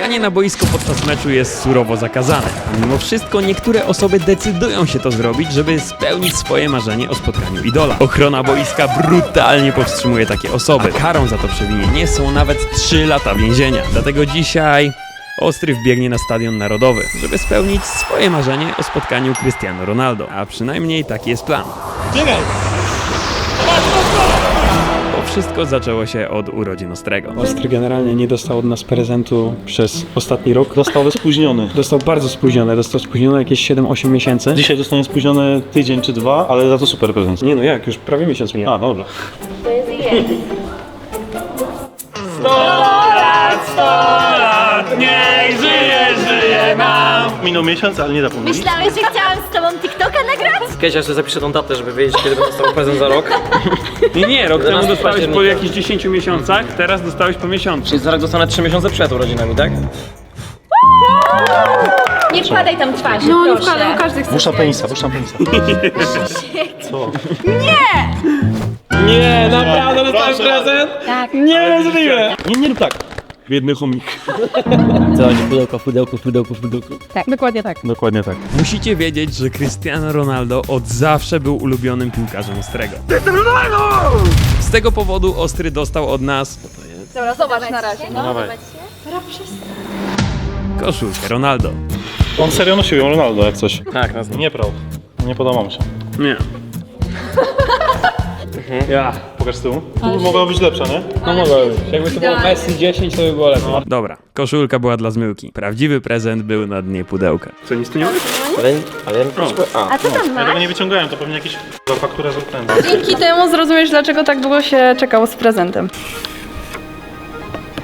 Wbieganie na boisko podczas meczu jest surowo zakazane. Mimo wszystko niektóre osoby decydują się to zrobić, żeby spełnić swoje marzenie o spotkaniu idola. Ochrona boiska brutalnie powstrzymuje takie osoby. A karą za to przewinienie są nawet 3 lata więzienia. Dlatego dzisiaj Ostry wbiegnie na Stadion Narodowy, żeby spełnić swoje marzenie o spotkaniu Cristiano Ronaldo. A przynajmniej taki jest plan. Bo wszystko zaczęło się od urodzin Ostrego. Ostry generalnie nie dostał od nas prezentu przez ostatni rok. Dostał spóźniony. Dostał bardzo spóźnione, dostał spóźnione jakieś 7-8 miesięcy. Dzisiaj dostanie spóźniony tydzień czy dwa, ale za to super prezent. Nie no jak, już prawie miesiąc mija. A, dobra. Minął miesiąc, ale nie zapomnij. Myślałeś, że chciałam nagrać? Kiedyś jeszcze zapiszę tą datę, żeby wiedzieć, kiedy będę dostał prezent za rok. Nie, nie, rok temu 11 dostałeś po października. jakichś 10 miesiącach, teraz dostałeś po miesiącu. Czyli za rok dostanę 3 miesiące przed urodzinami, tak? Nie wkładaj tam twarzy, No, nie proszę. wkładaj, każdy chce. Busza penisa, busza penisa. Nie, naprawdę dostałem prezent? Tak. Niemożliwe! Nie, nie rób tak. Biedny chomik. Co, będzie pudełko, pudełko, pudełko, pudełko. Dokładnie tak. Dokładnie tak. Musicie wiedzieć, że Cristiano Ronaldo od zawsze był ulubionym piłkarzem Ostrego. Z tego powodu Ostry dostał od nas Dobra, zobacz na razie. No, Dawaj. koszulkę Ronaldo. On serio nosił ją Ronaldo jak coś. Tak, nas Nie prał. Nie podoba mu się. Nie. Ja. Pokaż z tyłu. Tu mogła być lepsza, nie? No mogło być. Jakby to było Messi 10, to by było lepiej. Dobra, koszulka była dla zmyłki. Prawdziwy prezent był na dnie pudełka. Co, nic tu nie ma? Ale, ale ja A, A co tam Ja masz? tego nie wyciągałem, to pewnie jakieś za faktura z. Dzięki temu zrozumiesz, dlaczego tak długo się czekało z prezentem.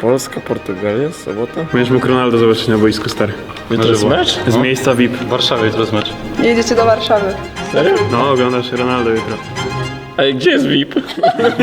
Polska, Portugalia, sobota. Będziesz mógł Ronaldo zobaczyć na boisku stary. Na żywo. mecz? Z miejsca VIP. W Warszawie teraz mecz. Jedziecie do Warszawy. No, oglądasz Ronaldo jutro. Ale gdzie jest VIP?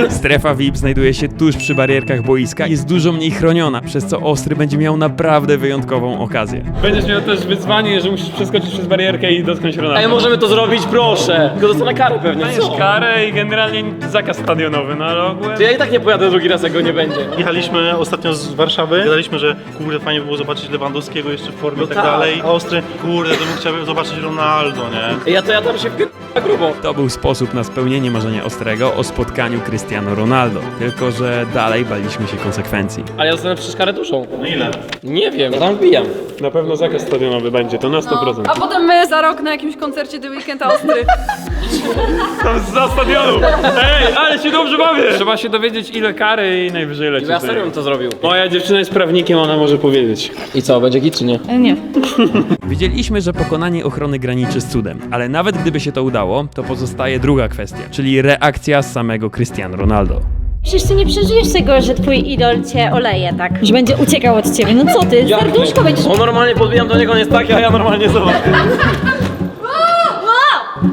Strefa VIP znajduje się tuż przy barierkach boiska i jest dużo mniej chroniona, przez co Ostry będzie miał naprawdę wyjątkową okazję. Będziesz miał też wyzwanie, że musisz przeskoczyć przez barierkę i dotknąć Ronaldo. Ej, możemy to zrobić, proszę! Tylko dostanę karę pewnie, co? karę i generalnie zakaz stadionowy, no ale ogółem... To ja i tak nie pojadę drugi raz, jak go nie będzie. Jechaliśmy ostatnio z Warszawy, gadaliśmy, że kurde fajnie by było zobaczyć Lewandowskiego jeszcze w formie i tak, tak. dalej. A Ostry, kurde, to bym chciał zobaczyć Ronaldo, nie? Ja to ja tam się na grubo. To był sposób na spełnienie marzenia Ostrego o spotkaniu Cristiano Ronaldo. Tylko, że dalej baliśmy się konsekwencji. Ale ja dostanę przecież karę dużą. No ile? Nie wiem, ja tam wbijam. Na pewno zakaz stadionowy będzie, to na 100%. A potem my za rok na jakimś koncercie The Weekend Ostry. Za stadionu! Ej, ale się dobrze bawię! Trzeba się dowiedzieć ile kary i najwyżej leci. Ja serio bym to zrobił. Moja dziewczyna jest prawnikiem, ona może powiedzieć. I co, będzie git czy nie? Nie. Wiedzieliśmy, że pokonanie ochrony graniczy z cudem, ale nawet gdyby się to udało, to pozostaje druga kwestia, czyli reakcja samego Cristiano Ronaldo. Przecież ty nie przeżyjesz tego, że twój idol cię oleje, tak? Że będzie uciekał od ciebie. No co ty? Serduszko będziesz... On normalnie podbijam do niego, on jest taki, a ja normalnie zobacz.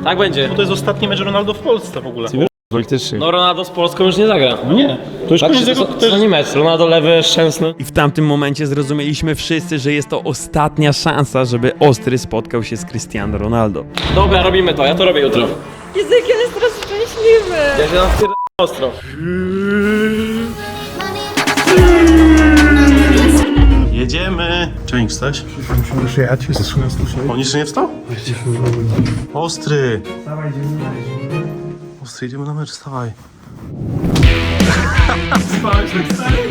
Tak będzie. To jest ostatni mecz Ronaldo w Polsce w ogóle. No Ronaldo z Polską już nie zagra. No nie. To już Tak, koniec to, jego... to, jest... nie mecz. Ronaldo lewy, szczęsny. I w tamtym momencie zrozumieliśmy wszyscy, że jest to ostatnia szansa, żeby Ostry spotkał się z Cristiano Ronaldo. Dobra, robimy to, ja to robię jutro. Jezu, jak on jest teraz szczęśliwy. Ja się nam ostro. Jedziemy. Czemu wstać? Musimy przyjechać. On jeszcze nie wstał? Ostry. Ostry, idziemy na mecz, wstawaj.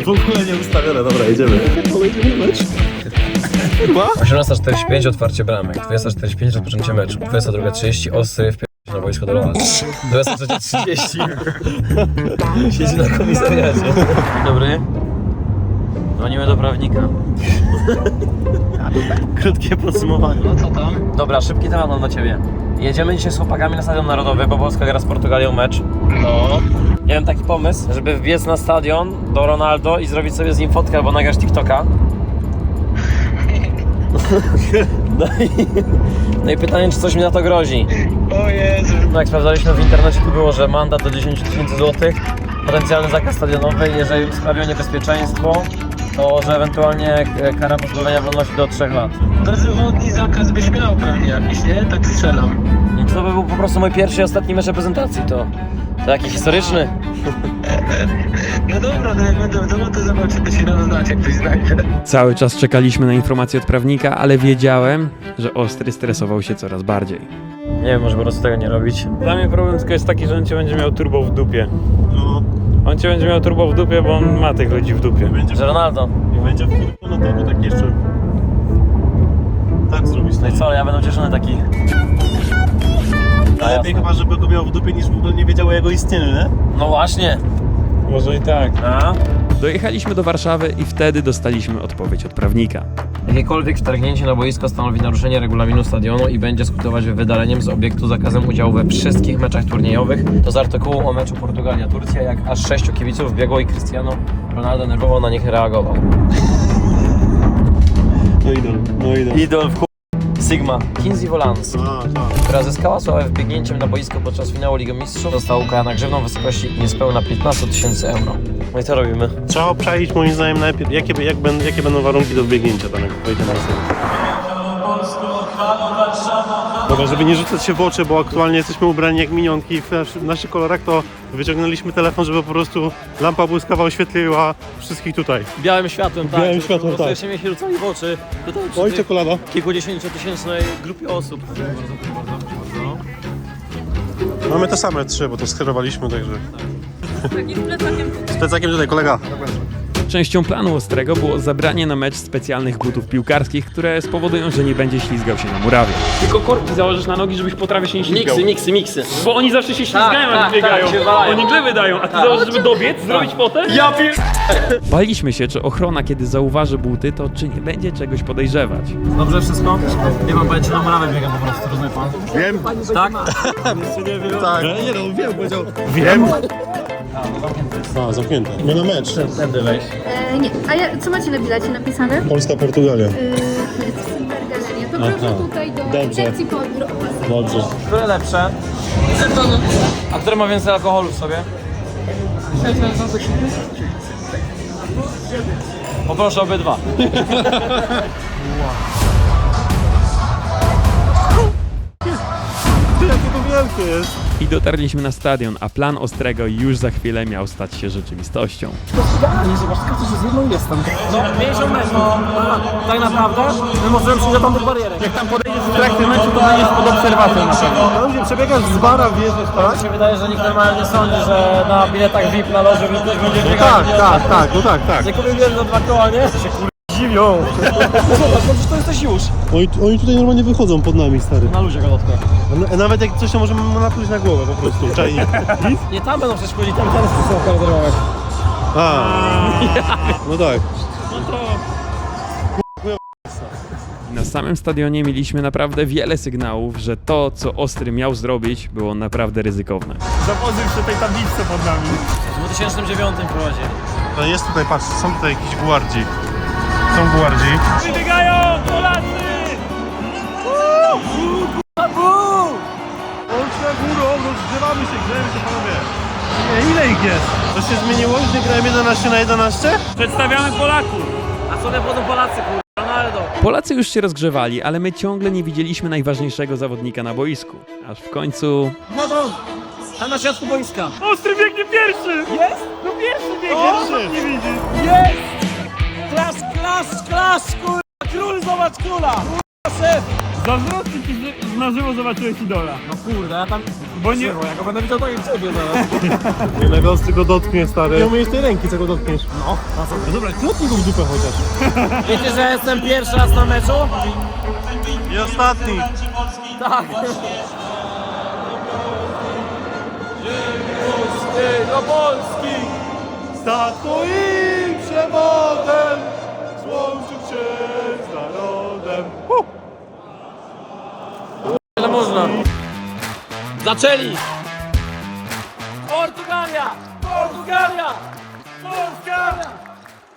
W ogóle nie ustawione, dobra, jedziemy. 18.45 otwarcie bramek, 20.45 rozpoczęcie meczu, 22.30 ostry w na boisko do Ronaldo. 23.30 siedzi na komisariacie. Dobry. Dzwonimy do prawnika. Krótkie podsumowanie. No co tam? Dobra, szybki temat mam do ciebie. Jedziemy dzisiaj z chłopakami na Stadion Narodowy, bo Polska gra z Portugalią mecz. No. Miałem taki pomysł, żeby wbiec na stadion do Ronaldo i zrobić sobie z nim fotkę albo nagrać TikToka. No i, no i pytanie, czy coś mi na to grozi. O Jezu. No jak sprawdzaliśmy w internecie, to było, że mandat do 10 tysięcy złotych, potencjalny zakaz stadionowy jeżeli sprawią niebezpieczeństwo, to że ewentualnie e, kara pozbawienia wolności do 3 lat. Bezwodny zakaz byś miał pewnie jakiś, nie? Tak strzelam. No to by był po prostu mój pierwszy i ostatni mecz reprezentacji, to, to jaki historyczny. No dobra, no jak będę w domu, to zobaczę, to się rano znać, jak ktoś znajdzie. Cały czas czekaliśmy na informacje od prawnika, ale wiedziałem, że Ostry stresował się coraz bardziej. Nie wiem, może po prostu tego nie robić. Dla mnie problem tylko jest taki, że on cię będzie miał turbo w dupie. No, On cię będzie miał turbo w dupie, bo on ma tych ludzi w dupie. będzie, Że Ronaldo. będzie w no to by tak jeszcze... Tak zrobić. No i co, ja będę ucieszony taki. A Lepiej jasne. chyba, żeby go miał w dupie, niż w ogóle nie wiedział o jego istnieniu, nie? No właśnie. Może i tak. A? Dojechaliśmy do Warszawy i wtedy dostaliśmy odpowiedź od prawnika. Jakiekolwiek wtargnięcie na boisko stanowi naruszenie regulaminu stadionu i będzie skutkować wydaleniem z obiektu zakazem udziału we wszystkich meczach turniejowych. To z artykułu o meczu Portugalia-Turcja, jak aż sześciu kibiców biegło i Cristiano Ronaldo nerwowo na nich reagował. No idol, no idol. Idol w. Sigma. Kinsey Volans, A, tak. która zyskała sławę wbiegnięciem na boisko podczas finału Ligi Mistrzów, została ukarana grzywną w wysokości niespełna 15 tysięcy euro. No i co robimy? Trzeba obczaić moim zdaniem najpierw, jakie, jak będą, jakie będą warunki do wbiegnięcia tam, jak wejdzie na scenę. Dobra, żeby nie rzucać się w oczy, bo aktualnie jesteśmy ubrani jak minionki w, nasz, w naszych kolorach, to wyciągnęliśmy telefon, żeby po prostu lampa błyskawa oświetliła wszystkich tutaj. Białym światłem, tak. Białym żeby światłem, po prostu tak. Jeszcze mnie się rzucali w oczy. Tutaj przy Oj, tej czekolada. kilkudziesięciotysięcznej grupie osób. Bardzo, bardzo, bardzo. Mamy te same trzy, bo to skierowaliśmy, także... Z plecakiem tutaj, kolega. Częścią planu Ostrego było zabranie na mecz specjalnych butów piłkarskich, które spowodują, że nie będzie ślizgał się na murawie. Tylko korki założysz na nogi, żebyś potrafię się nie ślizgał. Miksy, miksy, miksy. Bo oni zawsze się ślizgają, tak, jak biegają. tak, się walają. Oni gleby dają, a ty założysz, żeby dobiec, zrobić potem? Ja pier... Baliśmy się, czy ochrona, kiedy zauważy buty, to czy nie będzie czegoś podejrzewać. Dobrze wszystko? Nie mam pojęcia, na murawę biegam po prostu, rozumie pan? Wiem. Tak? Tak. Nie no, wiem, powiedział. Wiem. A, zamknięte. My na mecz. Tędy wejść. E, nie. A ja, co macie na bilecie napisane? Polska, Portugalia. Yy, Galeria. To proszę tutaj do Dobrze. sekcji podróż. Dobrze. Które lepsze? A które ma więcej alkoholu w sobie? Poproszę obydwa. wielkie jest. I dotarliśmy na stadion, a plan Ostrego już za chwilę miał stać się rzeczywistością. No, 50 metrów. Tak naprawdę? My możemy przyjść do tamtych barierek. Jak tam podejdziesz w trakcie meczu, to będziesz pod obserwacją na pewno. Gdzie przebiegasz z bara, wjeżdżasz, tak? Mi się wydaje, że nikt normalnie sądzi, że na biletach VIP na loży ktoś będzie biegał. Tak, tak, tak, no tak, tak. Nie kupię bilet za dwa koła, nie? Się kur... dziwią. Zobacz, no przecież to jesteś już. Oni, oni tutaj normalnie wychodzą pod nami, stary. Na luzie galotkę. A Nawet jak coś, to możemy napluć na głowę po prostu. Czajnik. Nie tam będą przecież chodzić, tam teraz są kalodrować. A, no tak. Na samym stadionie mieliśmy naprawdę wiele sygnałów, że to, co Ostry miał zrobić, było naprawdę ryzykowne. Zapozy przy tej tabliczce pod nami. W 2009 prowadzi. To jest tutaj, patrz, są tutaj jakiś guardzi. Są guardzi. Wybiegają Polacy! Bądźmy górą, rozgrzewamy się, grzejemy się panowie. Nie, ile ich jest? To się zmieniło? Już nie grałem 11 na 11? Przedstawiamy Polaków. A co potem Polacy, kur... Ronaldo. Polacy już się rozgrzewali, ale my ciągle nie widzieliśmy najważniejszego zawodnika na boisku. Aż w końcu Wodą! Tam na środku boiska. Ostry biegnie pierwszy! Jest? No pierwszy biegnie, Pierwszy. nie widzi. Klas, klas, klas, kur... Król, zobacz króla! Kurwa, szef! Zazdrosny ci że na żywo zobaczyłeś idola. No kurde, ja tam... Bo nie... Ja go będę widział tak jak ciebie zaraz. Ile ostry go dotknie, stary. Nie umiesz tej ręki, co go dotkniesz. No. no dobra, klotnij go w dupę chociaż. Wiecie, że jestem pierwszy raz na meczu? I ostatni. Tak. Do Polski! Za twoim przewodem narodem. Ile można? Zaczęli! Portugalia! Portugalia! Polska!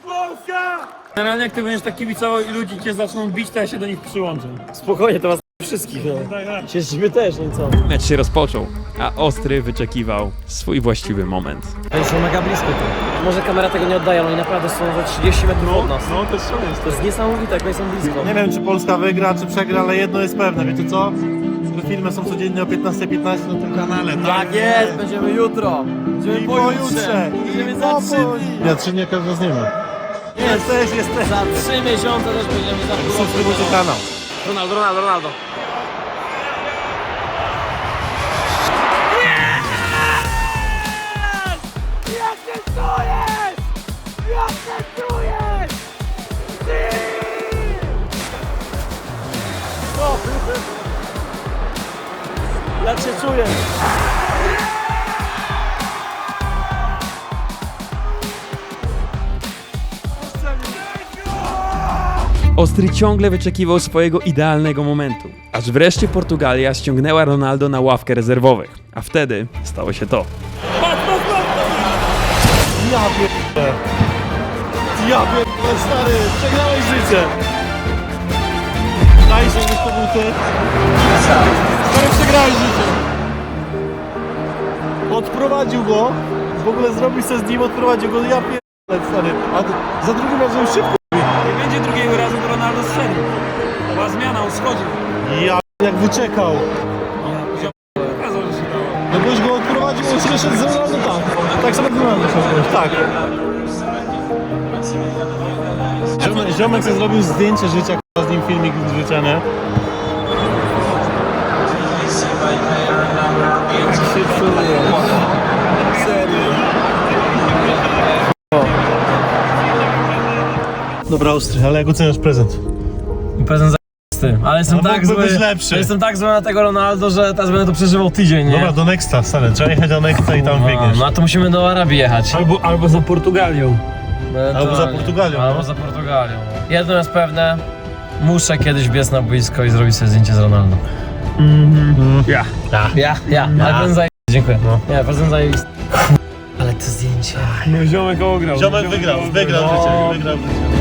Polska! Generalnie jak ty będziesz tak kibicował i ludzie cię zaczną bić, to ja się do nich przyłączę. Spokojnie, to was wszystkich, no. Cieszymy też, no co? mecz się rozpoczął, a Ostry wyczekiwał swój właściwy moment. Oni są mega blisko tu. Może kamera tego nie oddaje, ale oni naprawdę są za 30 metrów od nas. No to jest szaleństwo. To jest niesamowite, jak oni są blisko. Nie wiem, czy Polska wygra, czy przegra, ale jedno jest pewne, wiecie co? filmy są codziennie o 15.15 na tym kanale. Tak jest, będziemy jutro. Będziemy I pojutrze. Będziemy za trzy dni. Ja trzy nie każdy z nie ma. Jesteś, jesteś. Za trzy miesiące też będziemy za Subskrybujcie kanał. Ronaldo, Ronaldo, Ronaldo. Czuję? Ostry ciągle wyczekiwał swojego idealnego momentu, aż wreszcie Portugalia ściągnęła Ronaldo na ławkę rezerwowych, a wtedy stało się to. Ja pierdolę. Ja pierdolę, stary, przegrałeś życie. Daj się, to był ty. Stary, przegrałeś życie. Odprowadził go, w ogóle zrobił sobie z nim, odprowadził go, ja pierdolę, stary. A ty- za drugim razem szybko. Nie będzie drugiego razu, to Ronaldo strzelił. Była zmiana, on schodził. Ja jak wyczekał. Pokazał, że się dało. No byś go odprowadził, on przeszedł z Ronaldo tak. Tak samo Ronaldo tak. Ziomek, ziomek sobie zrobił zdjęcie życia, k***a, z nim filmik wrzucany. Dobra, ostry, ale jak oceniasz prezent? Prezent za ale jestem No tak mógłby zły. być lepszy. Jestem tak zły na tego Ronaldo, że teraz będę to przeżywał tydzień, nie? Dobra, do Nexta, stary, trzeba jechać do Nexta i tam no, biegniesz. no a to musimy do Arabii jechać. Albo, albo za Portugalią. Albo za. Portugalią, Albo no. za Portugalią. Jedno jest pewne, muszę kiedyś biec na boisko i zrobić sobie zdjęcie z Ronaldo. Ja. Ja, ja, ale prezent zajebisty, dziękuję. No. Nie, prezent zajebisty. Ale to zdjęcie. No ziomek ograł. Ziomek wygrał, wygrał życie, wygrał życie.